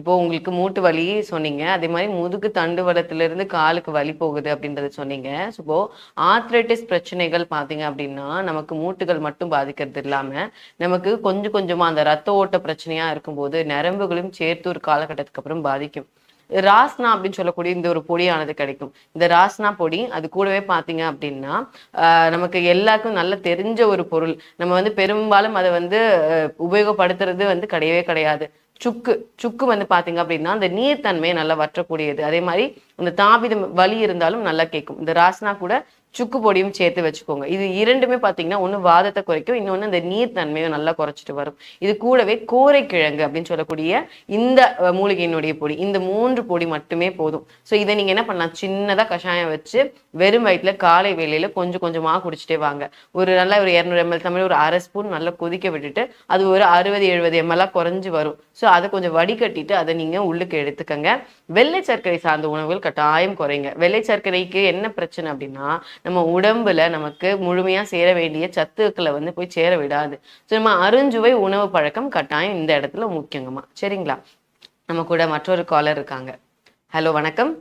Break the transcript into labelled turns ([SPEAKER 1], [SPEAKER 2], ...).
[SPEAKER 1] இப்போ உங்களுக்கு மூட்டு வலி சொன்னீங்க. அதே மாதிரி முதுகு தண்டு வளத்துல இருந்து காலுக்கு வலி போகுது அப்படின்றத சொன்னீங்க. இப்போ ஆத்ரைட்டிஸ் பிரச்சனைகள் பாத்தீங்க அப்படின்னா நமக்கு மூட்டுகள் மட்டும் பாதிக்கிறது இல்லாம நமக்கு கொஞ்சம் கொஞ்சமா அந்த ரத்த ஓட்ட பிரச்சனையா இருக்கும்போது நரம்புகளும் சேர்த்து ஒரு காலகட்டத்துக்கு அப்புறம் பாதிக்கும். ராஸ்னா அப்படின்னு சொல்லக்கூடிய இந்த ஒரு பொடியானது கிடைக்கும். இந்த ராஸ்னா பொடி அது கூடவே பார்த்தீங்க அப்படின்னா ஆஹ் நமக்கு எல்லாருக்கும் நல்ல தெரிஞ்ச ஒரு பொருள். நம்ம வந்து பெரும்பாலும் அதை வந்து உபயோகப்படுத்துறது வந்து கிடையவே கிடையாது. சுக்கு சுக்கு வந்து பாத்தீங்க அப்படின்னா அந்த நீர்த்தன்மையை நல்லா வற்றக்கூடியது. அதே மாதிரி இந்த தாவிதம் வலி இருந்தாலும் நல்லா கேட்கும் இந்த ராஸ்னா கூட சுக்கு பொடியும் சேர்த்து வச்சுக்கோங்க. இது இரண்டுமே பாத்தீங்கன்னா ஒன்று வாதத்தை குறைக்கும் இன்னொன்னு அந்த நீர்த்தன்மையை நல்லா குறைச்சிட்டு வரும். இது கூடவே கோரைக்கிழங்கு அப்படின்னு சொல்லக்கூடிய இந்த மூலிகையினுடைய பொடி. இந்த மூன்று பொடி மட்டுமே போதும். ஸோ இதை நீங்க என்ன பண்ணலாம்? சின்னதா கஷாயம் வச்சு வெறும் வயிற்றுல காலை வேளையில கொஞ்சம் கொஞ்சமா குடிச்சிட்டே வாங்க. ஒரு நல்ல ஒரு இரநூறு எம்எல் தமிழ் ஒரு அரை ஸ்பூன் நல்லா கொதிக்க விட்டுட்டு அது ஒரு அறுபது எழுபது எம்எல்லாம் குறைஞ்சு வரும். ஸோ அதை கொஞ்சம் வடிகட்டிட்டு அதை நீங்க உள்ளுக்கு எடுத்துக்கங்க. வெள்ளை சர்க்கரை சார்ந்த உணவுகள் கட்டாயம் குறைங்க. வெள்ளை சர்க்கரைக்கு என்ன பிரச்சனை அப்படின்னா நம்ம உடம்புல நமக்கு முழுமையா சேர வேண்டிய சத்துக்களை வந்து போய் சேர விடாது. ஸோ நம்ம அருஞ்சுவை உணவு பழக்கம் கட்டாயம் இந்த இடத்துல முக்கியங்கம்மா. சரிங்களா? நம்ம கூட மற்றொரு காலர் இருக்காங்க. ஹலோ வணக்கம்.